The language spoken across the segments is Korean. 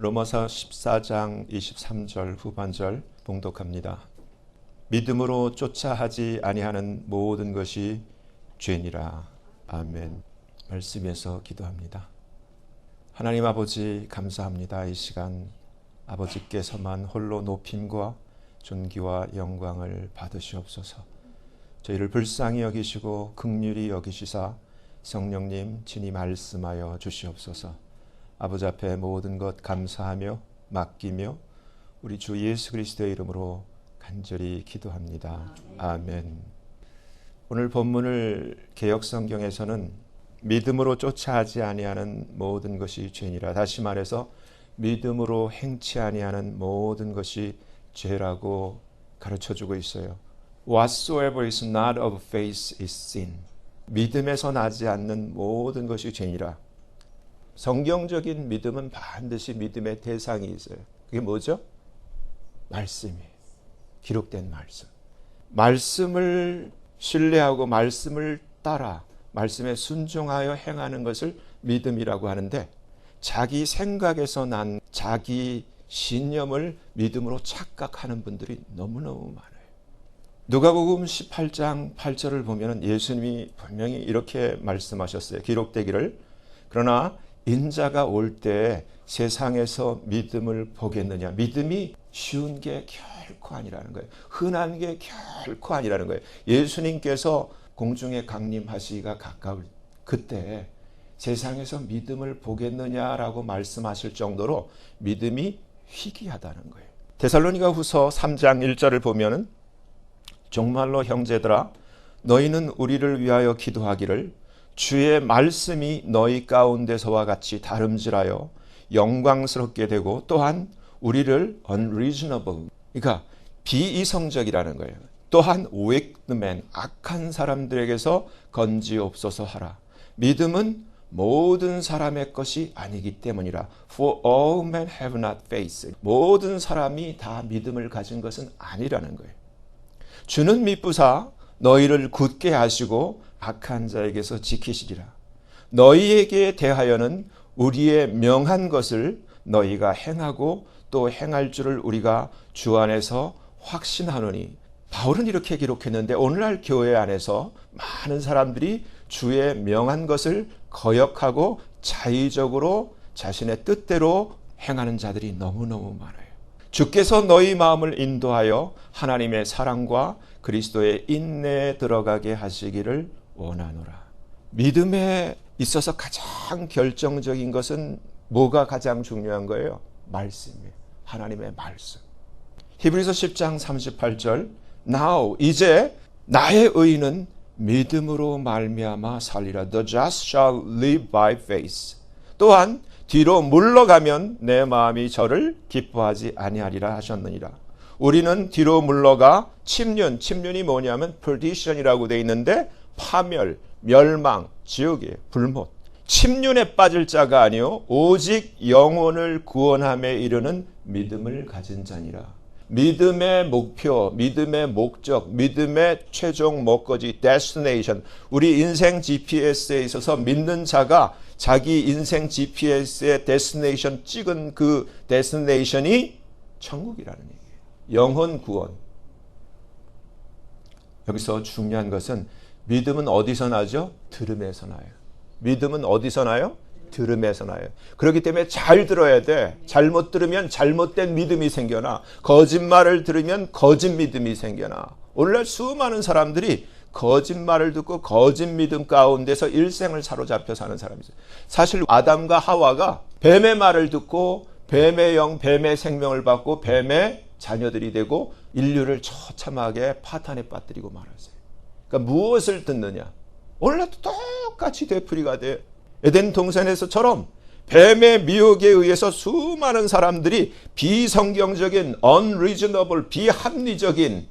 로마서 14장 23절 후반절 봉독합니다. 믿음으로 쫓아 하지 아니하는 모든 것이 죄니라. 아멘. 말씀에서 기도합니다. 하나님 아버지 감사합니다. 이 시간 아버지께서만 홀로 높임과 존귀와 영광을 받으시옵소서. 저희를 불쌍히 여기시고 극률이 여기시사 성령님 친히 말씀하여 주시옵소서. 아버지 앞에 모든 것 감사하며 맡기며 우리 주 예수 그리스도의 이름으로 간절히 기도합니다. 아멘. 오늘 본문을 개혁 성경에서는 믿음으로 쫓아하지 아니하는 모든 것이 죄니라. 다시 말해서 믿음으로 행치 아니하는 모든 것이 죄라고 가르쳐 주고 있어요. Whatsoever is not of faith is sin. 믿음에서 나지 않는 모든 것이 죄니라. 성경적인 믿음은 반드시 믿음의 대상이 있어요. 그게 뭐죠? 말씀이에요. 기록된 말씀. 말씀을 신뢰하고 말씀을 따라 말씀에 순종하여 행하는 것을 믿음이라고 하는데 자기 생각에서 난 자기 신념을 믿음으로 착각하는 분들이 너무너무 많아요. 누가복음 18장 8절을 보면 예수님이 분명히 이렇게 말씀하셨어요. 기록되기를 그러나 인자가 올 때 세상에서 믿음을 보겠느냐. 믿음이 쉬운 게 결코 아니라는 거예요. 흔한 게 결코 아니라는 거예요. 예수님께서 공중에 강림하시기가 가까울 그때 세상에서 믿음을 보겠느냐라고 말씀하실 정도로 믿음이 희귀하다는 거예요. 데살로니가 후서 3장 1절을 보면은 정말로 형제들아 너희는 우리를 위하여 기도하기를 주의 말씀이 너희 가운데서와 같이 다름질하여 영광스럽게 되고 또한 우리를 unreasonable 그러니까 비이성적이라는 거예요. 또한 wicked 악한 사람들에게서 건지옵소서 하라. 믿음은 모든 사람의 것이 아니기 때문이라. For all men have not faith. 모든 사람이 다 믿음을 가진 것은 아니라는 거예요. 주는 미쁘사 너희를 굳게 하시고 악한 자에게서 지키시리라. 너희에게 대하여는 우리의 명한 것을 너희가 행하고 또 행할 줄을 우리가 주 안에서 확신하노니 바울은 이렇게 기록했는데 오늘날 교회 안에서 많은 사람들이 주의 명한 것을 거역하고 자의적으로 자신의 뜻대로 행하는 자들이 너무너무 많아요. 주께서 너희 마음을 인도하여 하나님의 사랑과 그리스도의 인내에 들어가게 하시기를 원하노라. 믿음에 있어서 가장 결정적인 것은 뭐가 가장 중요한 거예요? 말씀이에요. 하나님의 말씀. 히브리서 10장 38절 Now 이제 나의 의는 믿음으로 말미암아 살리라. The just shall live by faith. 또한 뒤로 물러가면 내 마음이 저를 기뻐하지 아니하리라 하셨느니라. 우리는 뒤로 물러가 침륜, 침륜이 뭐냐면 perdition이라고 돼 있는데 파멸, 멸망, 지옥의 불못. 침륜에 빠질 자가 아니요 오직 영혼을 구원함에 이르는 믿음을 가진 자니라. 믿음의 목표, 믿음의 목적, 믿음의 최종 목거지, destination. 우리 인생 GPS에 있어서 믿는 자가 자기 인생 GPS의 destination 찍은 그 destination이 천국이라는 얘기예요. 영혼 구원. 여기서 중요한 것은 믿음은 어디서 나죠? 들음에서 나요. 믿음은 어디서 나요? 들음에서 나요. 그렇기 때문에 잘 들어야 돼. 잘못 들으면 잘못된 믿음이 생겨나. 거짓말을 들으면 거짓 믿음이 생겨나. 오늘날 수많은 사람들이 거짓말을 듣고 거짓 믿음 가운데서 일생을 사로잡혀 사는 사람이 있어요. 사실 아담과 하와가 뱀의 말을 듣고 뱀의 영, 뱀의 생명을 받고 뱀의 자녀들이 되고 인류를 처참하게 파탄에 빠뜨리고 말았어요. 그러니까 무엇을 듣느냐? 오늘날도 똑같이 되풀이가 돼. 에덴 동산에서처럼 뱀의 미혹에 의해서 수많은 사람들이 비성경적인 unreasonable 비합리적인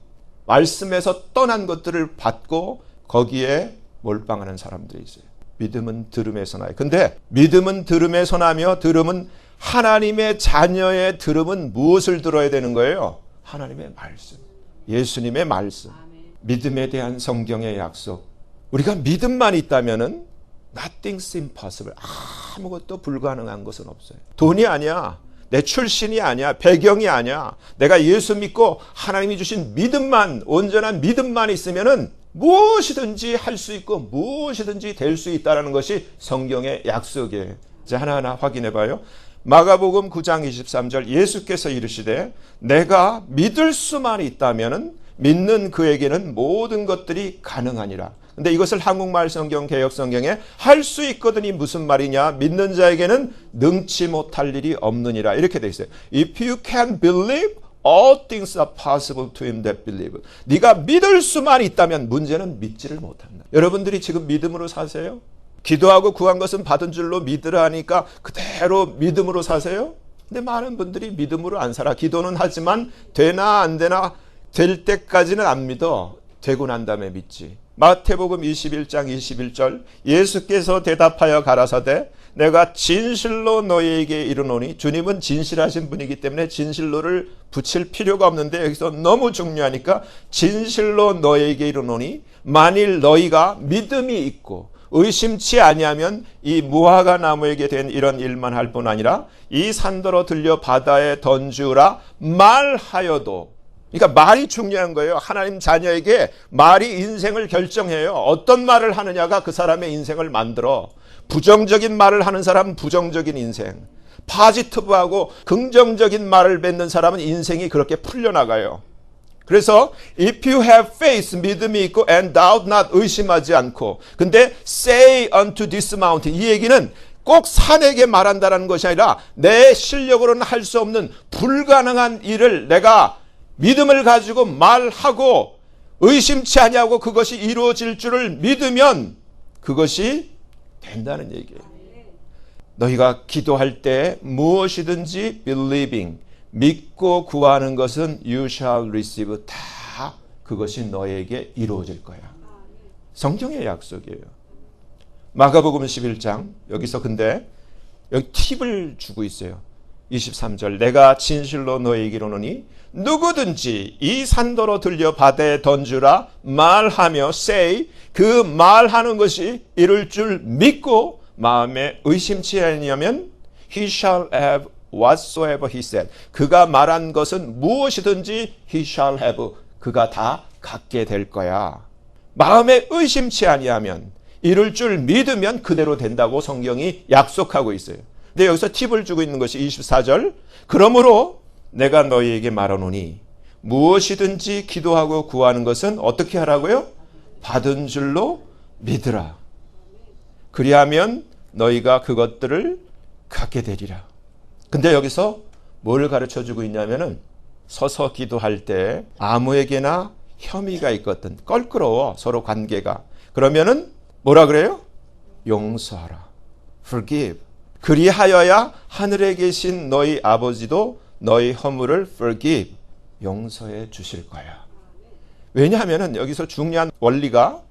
말씀에서 떠난 것들을 받고 거기에 몰빵하는 사람들이 있어요. 믿음은 들음에서 나요. 근데 믿음은 들음에서 나며 들음은 하나님의 자녀의 들음은 무엇을 들어야 되는 거예요? 하나님의 말씀. 예수님의 말씀. 믿음에 대한 성경의 약속. 우리가 믿음만 있다면은 nothing's impossible. 아무것도 불가능한 것은 없어요. 돈이 아니야. 내 출신이 아니야. 배경이 아니야. 내가 예수 믿고 하나님이 주신 믿음만, 온전한 믿음만 있으면은 무엇이든지 할 수 있고 무엇이든지 될 수 있다는 것이 성경의 약속이에요. 이제 하나하나 확인해 봐요. 마가복음 9장 23절 예수께서 이르시되 내가 믿을 수만 있다면은 믿는 그에게는 모든 것들이 가능하니라. 근데 이것을 한국말 성경 개혁 성경에 할 수 있거든이 무슨 말이냐? 믿는 자에게는 능치 못할 일이 없느니라. 이렇게 돼 있어요. If you can believe all things are possible to him that believe. 네가 믿을 수만 있다면 문제는 믿지를 못한다. 여러분들이 지금 믿음으로 사세요? 기도하고 구한 것은 받은 줄로 믿으라 하니까 그대로 믿음으로 사세요? 근데 많은 분들이 믿음으로 안 살아. 기도는 하지만 되나 안 되나 될 때까지는 안 믿어. 되고 난 다음에 믿지. 마태복음 21장 21절 예수께서 대답하여 가라사대 내가 진실로 너희에게 이르노니 주님은 진실하신 분이기 때문에 진실로를 붙일 필요가 없는데 여기서 너무 중요하니까 진실로 너희에게 이르노니 만일 너희가 믿음이 있고 의심치 아니하면 이 무화과 나무에게 된 이런 일만 할 뿐 아니라 이 산더러 들려 바다에 던주라 말하여도 그러니까 말이 중요한 거예요. 하나님 자녀에게 말이 인생을 결정해요. 어떤 말을 하느냐가 그 사람의 인생을 만들어. 부정적인 말을 하는 사람은 부정적인 인생. 파지티브하고 긍정적인 말을 뱉는 사람은 인생이 그렇게 풀려나가요. 그래서 if you have faith 믿음이 있고 and doubt not 의심하지 않고 근데 say unto this mountain 이 얘기는 꼭 산에게 말한다라는 것이 아니라 내 실력으로는 할 수 없는 불가능한 일을 내가 믿음을 가지고 말하고 의심치 아니하고 그것이 이루어질 줄을 믿으면 그것이 된다는 얘기예요. 너희가 기도할 때 무엇이든지 believing 믿고 구하는 것은 you shall receive 다 그것이 너에게 이루어질 거야. 성경의 약속이에요. 마가복음 11장 여기서 근데 여기 팁을 주고 있어요. 23절 내가 진실로 너에게 이르노니 누구든지 이 산도로 들려 바다에 던주라 말하며 say 그 말하는 것이 이룰 줄 믿고 마음에 의심치 아니하면 he shall have whatsoever he said. 그가 말한 것은 무엇이든지 he shall have. 그가 다 갖게 될 거야. 마음에 의심치 아니하면 이룰 줄 믿으면 그대로 된다고 성경이 약속하고 있어요 근데 여기서 팁을 주고 있는 것이 24절 그러므로 내가 너희에게 말하노니 무엇이든지 기도하고 구하는 것은 어떻게 하라고요? 받은 줄로 믿으라. 그리하면 너희가 그것들을 갖게 되리라. 근데 여기서 뭘 가르쳐 주고 있냐면은 서서 기도할 때 아무에게나 혐의가 있거든. 껄끄러워. 서로 관계가. 그러면은 뭐라 그래요? 용서하라. forgive. 그리하여야 하늘에 계신 너희 아버지도 너희 허물을 forgive 용서해 주실 거야. 왜냐하면 여기서 중요한 원리가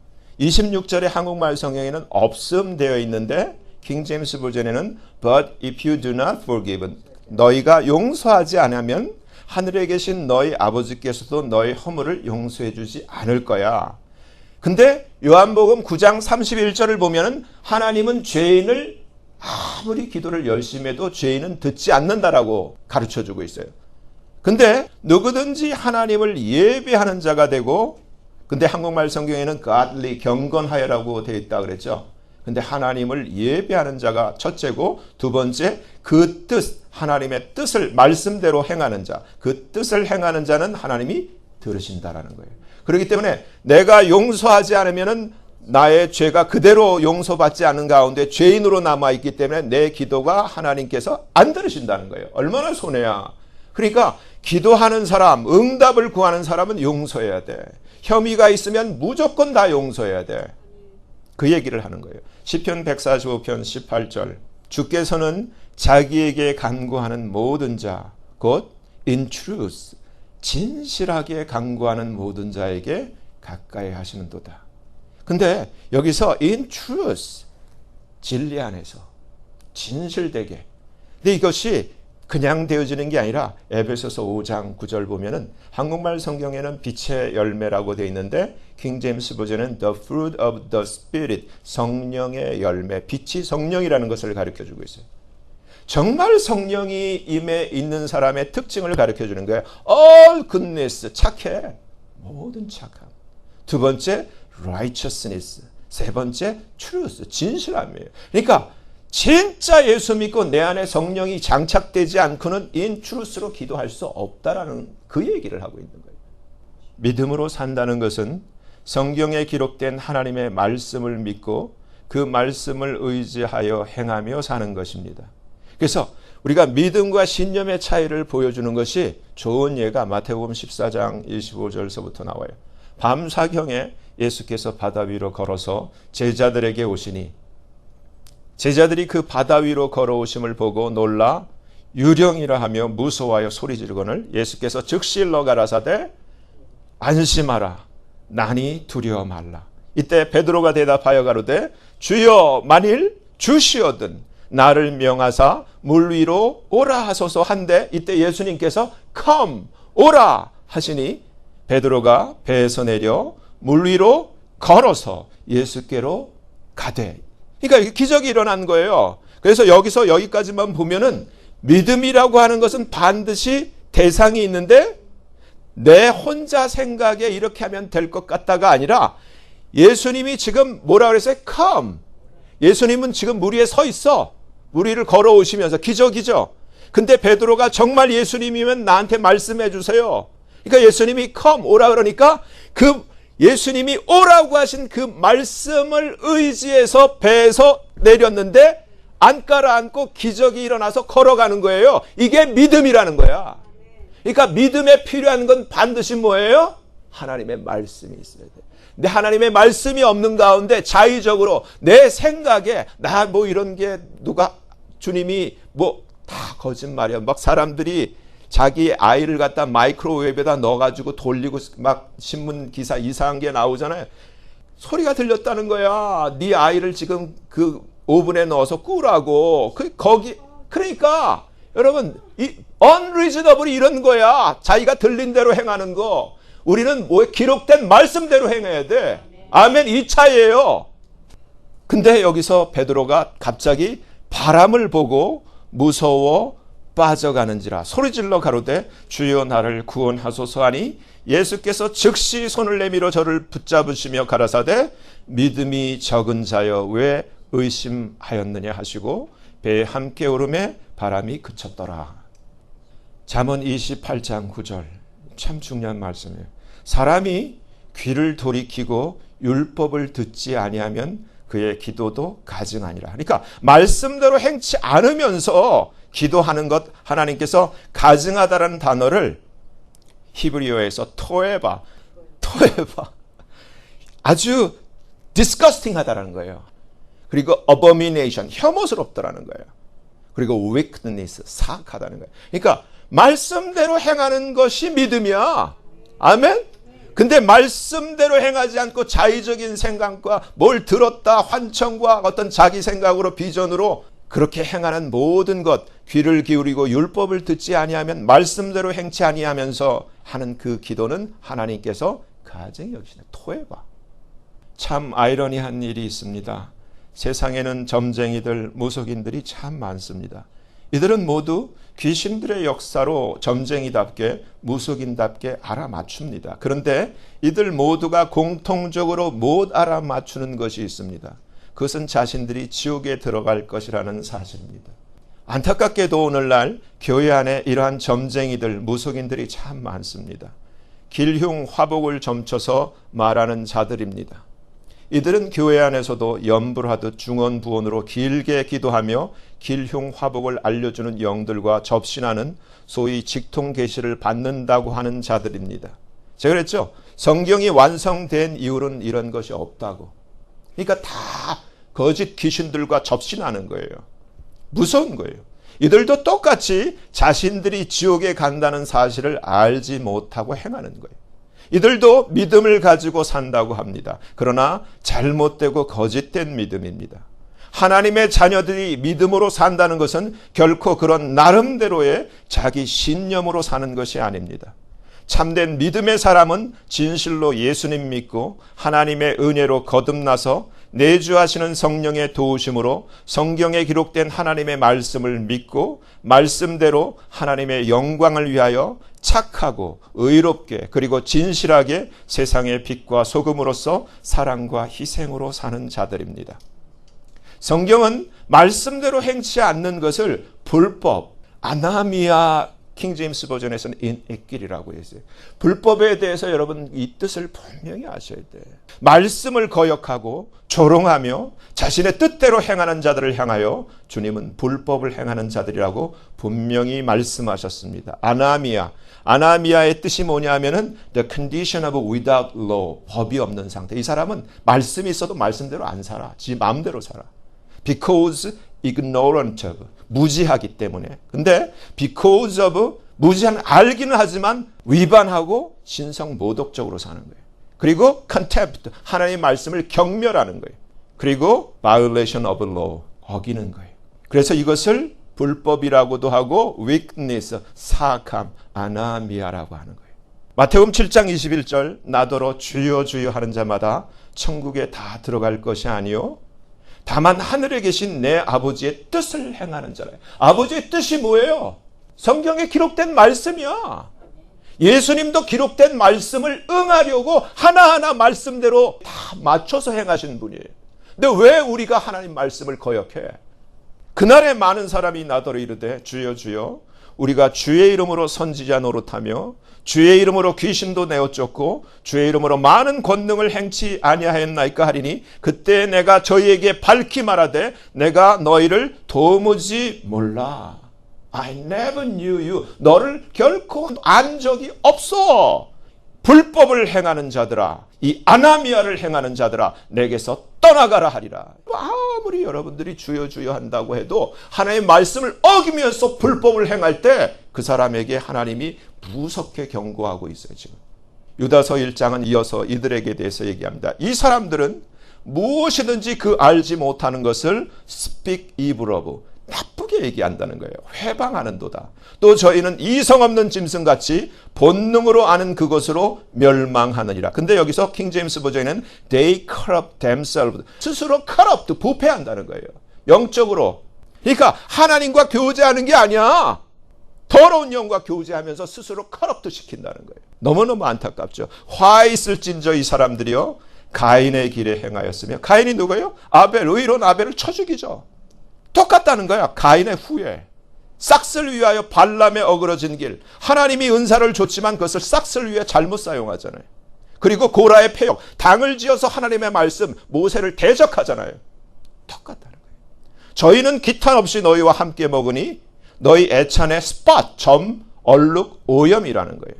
26절의 한국말 성경에는 없음 되어 있는데 킹 제임스 버전에는 but if you do not forgive 너희가 용서하지 않으면 하늘에 계신 너희 아버지께서도 너희 허물을 용서해 주지 않을 거야. 근데 요한복음 9장 31절을 보면은 하나님은 죄인을 아무리 기도를 열심히 해도 죄인은 듣지 않는다라고 가르쳐 주고 있어요. 근데 누구든지 하나님을 예배하는 자가 되고 근데 한국말 성경에는 godly 경건하여라고 되어 있다 그랬죠. 근데 하나님을 예배하는 자가 첫째고 두 번째 그 뜻, 하나님의 뜻을 말씀대로 행하는 자, 그 뜻을 행하는 자는 하나님이 들으신다라는 거예요. 그렇기 때문에 내가 용서하지 않으면은 나의 죄가 그대로 용서받지 않은 가운데 죄인으로 남아 있기 때문에 내 기도가 하나님께서 안 들으신다는 거예요. 얼마나 손해야. 그러니까 기도하는 사람, 응답을 구하는 사람은 용서해야 돼. 혐의가 있으면 무조건 다 용서해야 돼. 그 얘기를 하는 거예요. 시편 145편 18절. 주께서는 자기에게 간구하는 모든 자, 곧 in truth, 진실하게 간구하는 모든 자에게 가까이 하시는도다. 근데 여기서 in truth, 진리 안에서 진실되게. 근데 이것이 그냥 되어지는 게 아니라 에베소서 5장 9절 보면은 한국말 성경에는 빛의 열매라고 되어 있는데 킹 제임스 버전은 the fruit of the spirit 성령의 열매 빛이 성령이라는 것을 가르쳐 주고 있어요. 정말 성령이 임해 있는 사람의 특징을 가르쳐 주는 거예요. All goodness, 착해. 모든 착함. 두 번째, righteousness. 세 번째, truth, 진실함이에요. 그러니까 진짜 예수 믿고 내 안에 성령이 장착되지 않고는 in truth로 기도할 수 없다라는 그 얘기를 하고 있는 거예요. 믿음으로 산다는 것은 성경에 기록된 하나님의 말씀을 믿고 그 말씀을 의지하여 행하며 사는 것입니다. 그래서 우리가 믿음과 신념의 차이를 보여주는 것이 좋은 예가 마태복음 14장 25절서부터 나와요. 밤 사경에 예수께서 바다 위로 걸어서 제자들에게 오시니 제자들이 그 바다 위로 걸어오심을 보고 놀라 유령이라 하며 무서워하여 소리 지르거늘 예수께서 즉시 일러 가라사대 안심하라. 나니 두려워 말라. 이때 베드로가 대답하여 가로되 주여 만일 주시거든 나를 명하사 물 위로 오라 하소서 한데 이때 예수님께서 come 오라. 하시니 베드로가 배에서 내려 물 위로 걸어서 예수께로 가되 그러니까 기적이 일어난 거예요. 그래서 여기서 여기까지만 보면은 믿음이라고 하는 것은 반드시 대상이 있는데 내 혼자 생각에 이렇게 하면 될 것 같다가 아니라 예수님이 지금 뭐라 그랬어요? come. 예수님은 지금 물 위에 서 있어. 물 위를 걸어오시면서 기적이죠. 근데 베드로가 정말 예수님이면 나한테 말씀해 주세요. 그러니까 예수님이 come 오라 그러니까 그 예수님이 오라고 하신 그 말씀을 의지해서 배에서 내렸는데 안가라 앉고 기적이 일어나서 걸어가는 거예요. 이게 믿음이라는 거야. 그러니까 믿음에 필요한 건 반드시 뭐예요? 하나님의 말씀이 있어야 돼. 근데 하나님의 말씀이 없는 가운데 자의적으로 내 생각에 나 뭐 이런 게 누가 주님이 뭐 다 거짓말이야. 막 사람들이 자기 아이를 갖다 마이크로웨이브에다 넣어가지고 돌리고 막 신문 기사 이상한 게 나오잖아요. 소리가 들렸다는 거야. 네 아이를 지금 그 오븐에 넣어서 꾸라고. 그 거기 그러니까 여러분 이 unreasonable 이런 거야. 자기가 들린 대로 행하는 거. 우리는 뭐 기록된 말씀대로 행해야 돼. 아멘 이 차이예요. 근데 여기서 베드로가 갑자기 바람을 보고 무서워 빠져가는지라 소리질러 가로되 주여 나를 구원하소서 하니 예수께서 즉시 손을 내밀어 저를 붙잡으시며 가라사대 믿음이 적은 자여 왜 의심하였느냐 하시고 배에 함께 오름에 바람이 그쳤더라. 잠언 28장 9절 참 중요한 말씀이에요. 사람이 귀를 돌이키고 율법을 듣지 아니하면 그의 기도도 가증하니라. 그러니까 말씀대로 행치 않으면서 기도하는 것 하나님께서 가증하다라는 단어를 히브리어에서 토에바 토에바 아주 disgusting하다라는 거예요. 그리고 abomination 혐오스럽다라는 거예요. 그리고 wickedness 사악하다는 거예요. 그러니까 말씀대로 행하는 것이 믿음이야. 아멘. 근데 말씀대로 행하지 않고 자의적인 생각과 뭘 들었다 환청과 어떤 자기 생각으로 비전으로 그렇게 행하는 모든 것 귀를 기울이고 율법을 듣지 아니하면 말씀대로 행치 아니하면서 하는 그 기도는 하나님께서 가증히 여기시네 토해봐. 참 아이러니한 일이 있습니다. 세상에는 점쟁이들, 무속인들이 참 많습니다. 이들은 모두 귀신들의 역사로 점쟁이답게 무속인답게 알아맞춥니다. 그런데 이들 모두가 공통적으로 못 알아맞추는 것이 있습니다. 그것은 자신들이 지옥에 들어갈 것이라는 사실입니다. 안타깝게도 오늘날 교회 안에 이러한 점쟁이들, 무속인들이 참 많습니다. 길흉 화복을 점쳐서 말하는 자들입니다. 이들은 교회 안에서도 염불하듯 중언부언으로 길게 기도하며 길흉 화복을 알려주는 영들과 접신하는 소위 직통 계시를 받는다고 하는 자들입니다. 제가 그랬죠. 성경이 완성된 이유는 이런 것이 없다고. 그러니까 다 거짓 귀신들과 접신하는 거예요. 무서운 거예요. 이들도 똑같이 자신들이 지옥에 간다는 사실을 알지 못하고 행하는 거예요. 이들도 믿음을 가지고 산다고 합니다. 그러나 잘못되고 거짓된 믿음입니다. 하나님의 자녀들이 믿음으로 산다는 것은 결코 그런 나름대로의 자기 신념으로 사는 것이 아닙니다. 참된 믿음의 사람은 진실로 예수님 믿고 하나님의 은혜로 거듭나서 내주하시는 성령의 도우심으로 성경에 기록된 하나님의 말씀을 믿고 말씀대로 하나님의 영광을 위하여 착하고 의롭게 그리고 진실하게 세상의 빛과 소금으로서 사랑과 희생으로 사는 자들입니다. 성경은 말씀대로 행치 않는 것을 불법, 아나미아 킹제임스 버전에서는 인익길이라고 했어요. 불법에 대해서 여러분 이 뜻을 분명히 아셔야 돼. 말씀을 거역하고 조롱하며 자신의 뜻대로 행하는 자들을 향하여 주님은 불법을 행하는 자들이라고 분명히 말씀하셨습니다. 아나미아. 아나미아의 뜻이 뭐냐면은 the condition of without law. 법이 없는 상태. 이 사람은 말씀이 있어도 말씀대로 안 살아. 지 마음대로 살아. because ignorant of 무지하기 때문에. 근데 because of 무지한 알기는 하지만 위반하고 신성 모독적으로 사는 거예요. 그리고 contempt 하나님의 말씀을 경멸하는 거예요. 그리고 violation of law 어기는 거예요. 그래서 이것을 불법이라고도 하고 weakness 사악함 아나미아라고 하는 거예요. 마태음 7장 21절 나더러 주여 주여 하는 자마다 천국에 다 들어갈 것이 아니요 다만 하늘에 계신 내 아버지의 뜻을 행하는 자래. 아버지의 뜻이 뭐예요? 성경에 기록된 말씀이야. 예수님도 기록된 말씀을 응하려고 하나하나 말씀대로 다 맞춰서 행하신 분이에요. 근데 왜 우리가 하나님 말씀을 거역해? 그날에 많은 사람이 나더러 이르되 주여 주여 우리가 주의 이름으로 선지자 노릇하며 주의 이름으로 귀신도 내어 쫓고 주의 이름으로 많은 권능을 행치 아니하였나이까 하리니 그때 내가 저희에게 밝히 말하되 내가 너희를 도무지 몰라. I never knew you. 너를 결코 안 적이 없어. 불법을 행하는 자들아, 이 아나미아를 행하는 자들아, 내게서 떠나가라 하리라. 아무리 여러분들이 주여 주여 한다고 해도 하나님의 말씀을 어기면서 불법을 행할 때 그 사람에게 하나님이 무섭게 경고하고 있어요, 지금. 유다서 1장은 이어서 이들에게 대해서 얘기합니다. 이 사람들은 무엇이든지 그 알지 못하는 것을 speak evil of 나쁘게 얘기한다는 거예요. 회방하는도다. 또 저희는 이성 없는 짐승같이 본능으로 아는 그것으로 멸망하느니라. 근데 여기서 킹 제임스 버전에는 they corrupt themselves. 스스로 corrupt, 부패한다는 거예요. 영적으로. 그러니까 하나님과 교제하는 게 아니야. 더러운 영과 교제하면서 스스로 corrupt 시킨다는 거예요. 너무너무 안타깝죠. 화 있을진저 이 사람들이요. 가인의 길에 행하였으며 가인이 누구예요? 아벨, 의로운 아벨을 쳐 죽이죠. 똑같다는 거야. 가인의 후회. 싹스를 위하여 발람에 어그러진 길. 하나님이 은사를 줬지만 그것을 싹스를 위해 잘못 사용하잖아요. 그리고 고라의 폐역. 당을 지어서 하나님의 말씀, 모세를 대적하잖아요. 똑같다는 거예요. 저희는 기탄 없이 너희와 함께 먹으니 너희 애찬의 스팟, 점, 얼룩, 오염이라는 거예요.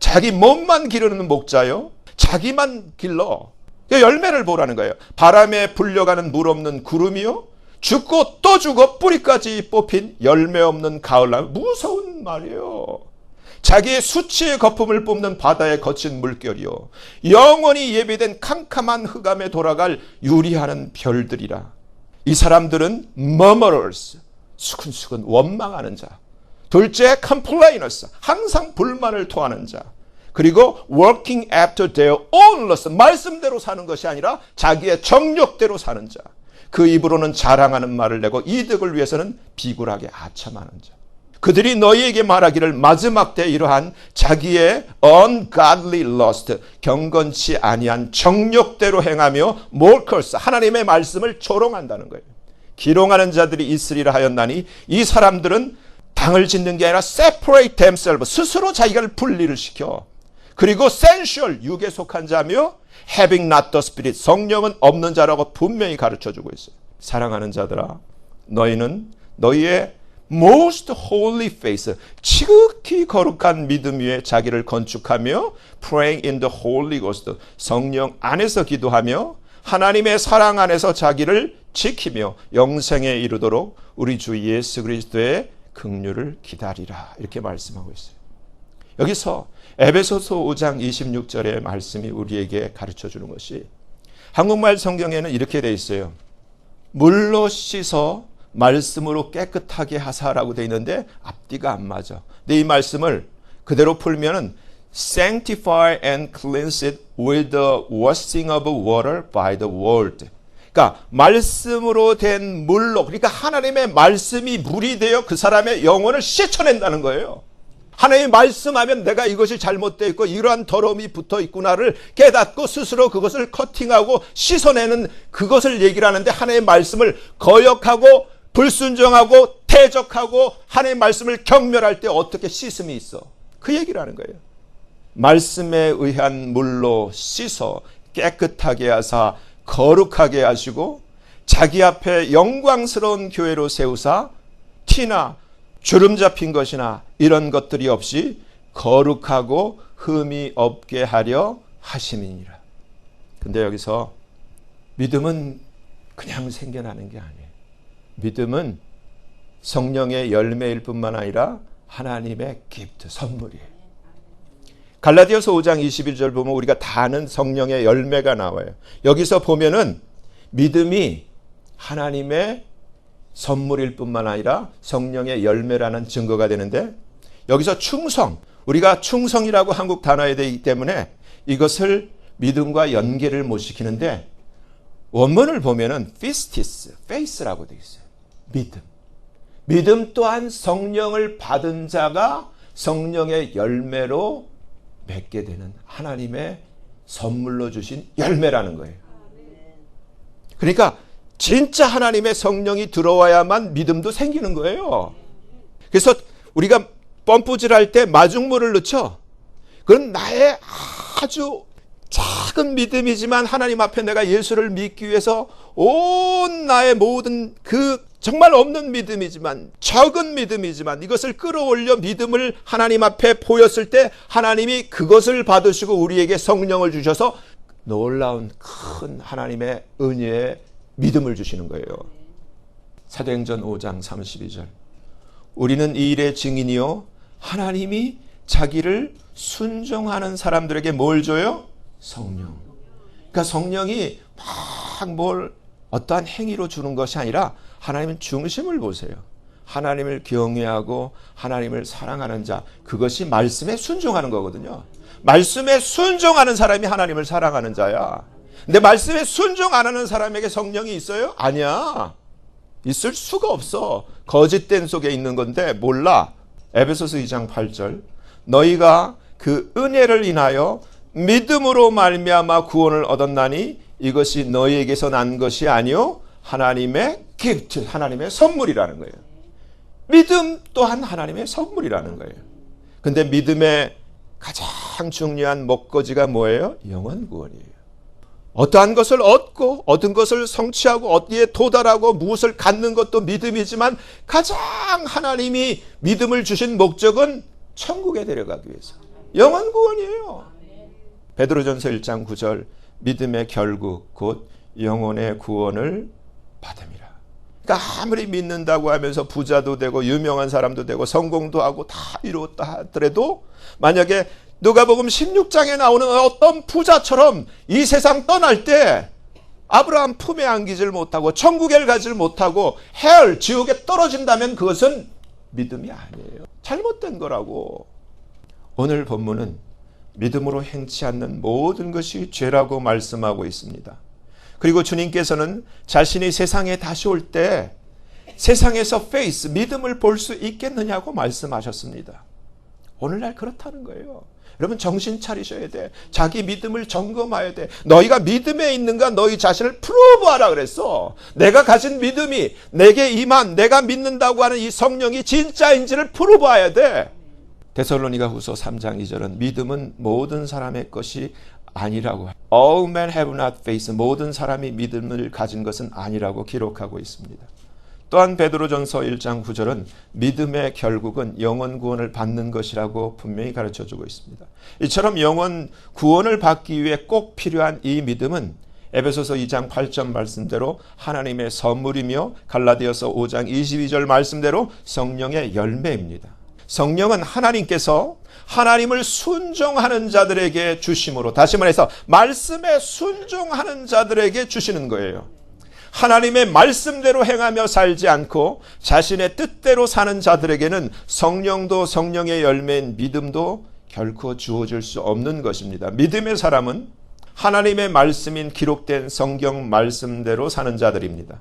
자기 몸만 기르는 목자요. 자기만 길러. 열매를 보라는 거예요. 바람에 불려가는 물 없는 구름이요. 죽고 또 죽어 뿌리까지 뽑힌 열매 없는 가을나무 무서운 말이에요. 자기의 수치의 거품을 뿜는 바다의 거친 물결이요. 영원히 예비된 캄캄한 흑암에 돌아갈 유리하는 별들이라. 이 사람들은 murmurers, 수근수근 원망하는 자. 둘째, complainers, 항상 불만을 토하는 자. 그리고 working after their own lust, 말씀대로 사는 것이 아니라 자기의 정욕대로 사는 자. 그 입으로는 자랑하는 말을 내고 이득을 위해서는 비굴하게 아첨하는 자. 그들이 너희에게 말하기를 마지막 때 이러한 자기의 ungodly lust, 경건치 아니한 정욕대로 행하며 몰커스, 하나님의 말씀을 조롱한다는 거예요. 기롱하는 자들이 있으리라 하였나니 이 사람들은 당을 짓는 게 아니라 separate themselves, 스스로 자기를 분리를 시켜. 그리고 sensual, 육에 속한 자며 having not the spirit, 성령은 없는 자라고 분명히 가르쳐 주고 있어요. 사랑하는 자들아, 너희는 너희의 most holy faith, 지극히 거룩한 믿음 위에 자기를 건축하며 praying in the Holy Ghost, 성령 안에서 기도하며 하나님의 사랑 안에서 자기를 지키며 영생에 이르도록 우리 주 예수 그리스도의 긍휼을 기다리라 이렇게 말씀하고 있어요. 여기서 에베소서 5장 26절의 말씀이 우리에게 가르쳐 주는 것이 한국말 성경에는 이렇게 돼 있어요. 물로 씻어 말씀으로 깨끗하게 하사라고 돼 있는데 앞뒤가 안 맞아. 근데 이 말씀을 그대로 풀면은 sanctify and cleanse it with the washing of water by the word. 그러니까 말씀으로 된 물로 그러니까 하나님의 말씀이 물이 되어 그 사람의 영혼을 씻어낸다는 거예요. 하나님이 말씀하면 내가 이것이 잘못되어 있고 이러한 더러움이 붙어 있구나를 깨닫고 스스로 그것을 커팅하고 씻어내는 그것을 얘기를 하는데 하나님의 말씀을 거역하고 불순종하고 대적하고 하나님의 말씀을 경멸할 때 어떻게 씻음이 있어? 그 얘기를 하는 거예요. 말씀에 의한 물로 씻어 깨끗하게 하사 거룩하게 하시고 자기 앞에 영광스러운 교회로 세우사 티나 주름 잡힌 것이나 이런 것들이 없이 거룩하고 흠이 없게 하려 하심이니라. 근데 여기서 믿음은 그냥 생겨나는 게 아니에요. 믿음은 성령의 열매일 뿐만 아니라 하나님의 기프트, 선물이에요. 갈라디아서 5장 21절 보면 우리가 다 아는 성령의 열매가 나와요. 여기서 보면은 믿음이 하나님의 선물일 뿐만 아니라 성령의 열매라는 증거가 되는데 여기서 충성, 우리가 충성이라고 한국 단어에 되기 때문에 이것을 믿음과 연계를 못 시키는데 원문을 보면은 피스티스, 페이스라고 되어 있어요. 믿음. 믿음 또한 성령을 받은 자가 성령의 열매로 맺게 되는 하나님의 선물로 주신 열매라는 거예요. 그러니까 진짜 하나님의 성령이 들어와야만 믿음도 생기는 거예요. 그래서 우리가 펌프질 할 때 마중물을 넣죠. 그건 나의 아주 작은 믿음이지만 하나님 앞에 내가 예수를 믿기 위해서 온 나의 모든 그 정말 없는 믿음이지만 적은 믿음이지만 이것을 끌어올려 믿음을 하나님 앞에 보였을 때 하나님이 그것을 받으시고 우리에게 성령을 주셔서 놀라운 큰 하나님의 은혜의 믿음을 주시는 거예요. 사도행전 5장 32절. 우리는 이 일의 증인이요 하나님이 자기를 순종하는 사람들에게 뭘 줘요? 성령. 그러니까 성령이 막 뭘 어떠한 행위로 주는 것이 아니라 하나님은 중심을 보세요. 하나님을 경외하고 하나님을 사랑하는 자 그것이 말씀에 순종하는 거거든요. 말씀에 순종하는 사람이 하나님을 사랑하는 자야. 근데 말씀에 순종 안 하는 사람에게 성령이 있어요? 아니야. 있을 수가 없어. 거짓된 속에 있는 건데 몰라. 에베소서 2장 8절. 너희가 그 은혜를 인하여 믿음으로 말미암아 구원을 얻었나니 이것이 너희에게서 난 것이 아니요 하나님의 기프트, 하나님의 선물이라는 거예요. 믿음 또한 하나님의 선물이라는 거예요. 근데 믿음의 가장 중요한 목거지가 뭐예요? 영원 구원이에요. 어떠한 것을 얻고 얻은 것을 성취하고 어디에 도달하고 무엇을 갖는 것도 믿음이지만 가장 하나님이 믿음을 주신 목적은 천국에 데려가기 위해서 영원 구원이에요. 베드로전서 1장 9절 믿음의 결국 곧 영혼의 구원을 받음이라. 그러니까 아무리 믿는다고 하면서 부자도 되고 유명한 사람도 되고 성공도 하고 다 이루었다 하더라도 만약에 누가복음 16장에 나오는 어떤 부자처럼 이 세상 떠날 때 아브라함 품에 안기질 못하고 천국에 가질 못하고 헬 지옥에 떨어진다면 그것은 믿음이 아니에요. 잘못된 거라고. 오늘 본문은 믿음으로 행치 않는 모든 것이 죄라고 말씀하고 있습니다. 그리고 주님께서는 자신이 세상에 다시 올 때 세상에서 페이스, 믿음을 볼 수 있겠느냐고 말씀하셨습니다. 오늘날 그렇다는 거예요. 여러분 정신 차리셔야 돼. 자기 믿음을 점검해야 돼. 너희가 믿음에 있는가 너희 자신을 프로브하라 그랬어. 내가 가진 믿음이 내게 임한 내가 믿는다고 하는 이 성령이 진짜인지를 프로브해야 돼. 데살로니가 후서 3장 2절은 믿음은 모든 사람의 것이 아니라고 All men have not faith 모든 사람이 믿음을 가진 것은 아니라고 기록하고 있습니다. 또한 베드로전서 1장 9절은 믿음의 결국은 영원 구원을 받는 것이라고 분명히 가르쳐 주고 있습니다. 이처럼 영원 구원을 받기 위해 꼭 필요한 이 믿음은 에베소서 2장 8절 말씀대로 하나님의 선물이며 갈라디아서 5장 22절 말씀대로 성령의 열매입니다. 성령은 하나님께서 하나님을 순종하는 자들에게 주심으로 다시 말해서 말씀에 순종하는 자들에게 주시는 거예요. 하나님의 말씀대로 행하며 살지 않고 자신의 뜻대로 사는 자들에게는 성령도 성령의 열매인 믿음도 결코 주어질 수 없는 것입니다. 믿음의 사람은 하나님의 말씀인 기록된 성경 말씀대로 사는 자들입니다.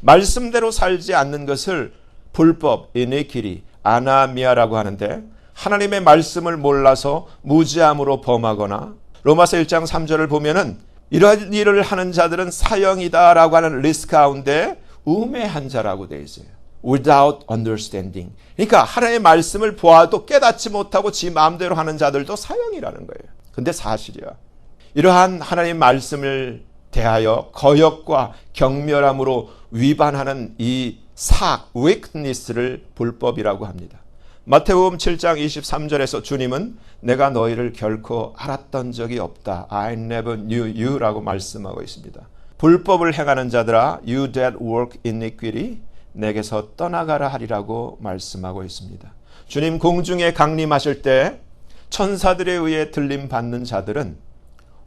말씀대로 살지 않는 것을 불법, iniquity, 아나미아라고 하는데 하나님의 말씀을 몰라서 무지함으로 범하거나 로마서 1장 3절을 보면은 이러한 일을 하는 자들은 사형이다라고 하는 리스크 가운데 우매한 자라고 되어 있어요. without understanding. 그러니까 하나님의 말씀을 보아도 깨닫지 못하고 지 마음대로 하는 자들도 사형이라는 거예요. 근데 사실이야. 이러한 하나님의 말씀을 대하여 거역과 경멸함으로 위반하는 이 삭, weakness를 불법이라고 합니다. 마태복음 7장 23절에서 주님은 내가 너희를 결코 알았던 적이 없다. I never knew you라고 말씀하고 있습니다. 불법을 행하는 자들아 you that work iniquity 내게서 떠나가라 하리라고 말씀하고 있습니다. 주님 공중에 강림하실 때 천사들에 의해 들림 받는 자들은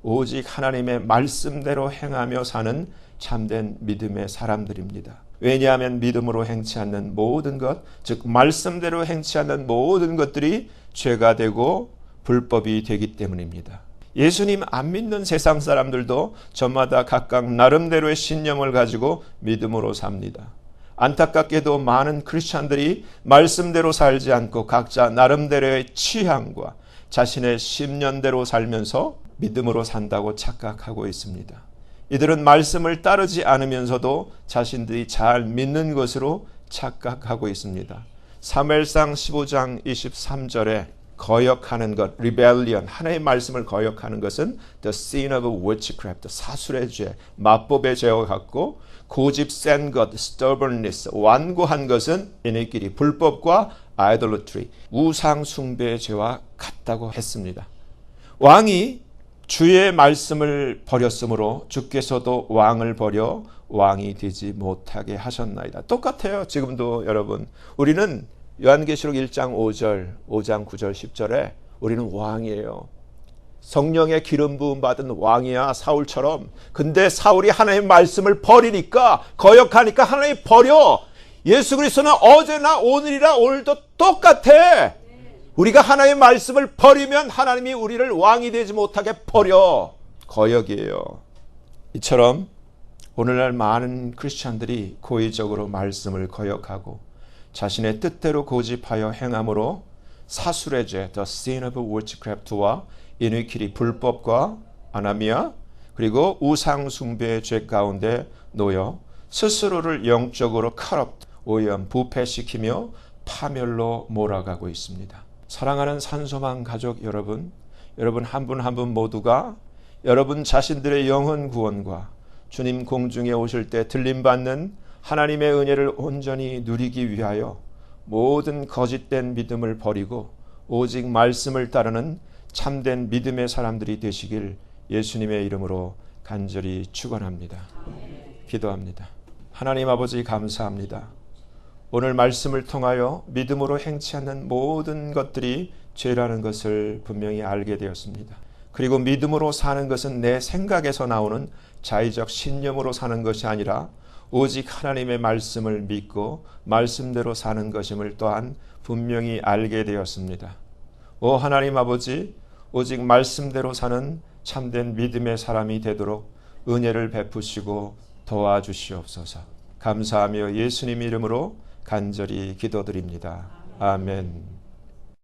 오직 하나님의 말씀대로 행하며 사는 참된 믿음의 사람들입니다. 왜냐하면 믿음으로 행치 않는 모든 것, 즉 말씀대로 행치 않는 모든 것들이 죄가 되고 불법이 되기 때문입니다. 예수님 안 믿는 세상 사람들도 저마다 각각 나름대로의 신념을 가지고 믿음으로 삽니다. 안타깝게도 많은 크리스찬들이 말씀대로 살지 않고 각자 나름대로의 취향과 자신의 심년대로 살면서 믿음으로 산다고 착각하고 있습니다. 이들은 말씀을 따르지 않으면서도 자신들이 잘 믿는 것으로 착각하고 있습니다. 사무엘상 15장 23절에 거역하는 것, rebellion, 하나님의 말씀을 거역하는 것은 the sin of witchcraft, 사술의 죄, 마법의 죄와 같고 고집 센 것, stubbornness, 완고한 것은 iniquity, 불법과 idolatry, 우상 숭배의 죄와 같다고 했습니다. 왕이 주의 말씀을 버렸으므로 주께서도 왕을 버려 왕이 되지 못하게 하셨나이다. 똑같아요. 지금도 여러분. 우리는 요한계시록 1장 5절, 5장 9절, 10절에 우리는 왕이에요. 성령의 기름 부음 받은 왕이야 사울처럼. 근데 사울이 하나님의 말씀을 버리니까 거역하니까 하나님 버려. 예수 그리스도는 어제나 오늘이라 오늘도 똑같아. 우리가 하나님의 말씀을 버리면 하나님이 우리를 왕이 되지 못하게 버려. 거역이에요. 이처럼 오늘날 많은 크리스찬들이 고의적으로 말씀을 거역하고 자신의 뜻대로 고집하여 행함으로 사술의 죄, the sin of witchcraft와 iniquity, 불법과 아나미아, 그리고 우상 숭배의 죄 가운데 놓여 스스로를 영적으로 corrupt, 오염, 부패시키며 파멸로 몰아가고 있습니다. 사랑하는 산소망 가족 여러분, 여러분 한분 한 분 모두가 여러분 자신들의 영혼 구원과 주님 공중에 오실 때 들림받는 하나님의 은혜를 온전히 누리기 위하여 모든 거짓된 믿음을 버리고 오직 말씀을 따르는 참된 믿음의 사람들이 되시길 예수님의 이름으로 간절히 축원합니다. 기도합니다. 하나님 아버지 감사합니다. 오늘 말씀을 통하여 믿음으로 행치 않는 모든 것들이 죄라는 것을 분명히 알게 되었습니다. 그리고 믿음으로 사는 것은 내 생각에서 나오는 자의적 신념으로 사는 것이 아니라 오직 하나님의 말씀을 믿고 말씀대로 사는 것임을 또한 분명히 알게 되었습니다. 오 하나님 아버지, 오직 말씀대로 사는 참된 믿음의 사람이 되도록 은혜를 베푸시고 도와주시옵소서. 감사하며 예수님 이름으로 간절히 기도드립니다. 아멘.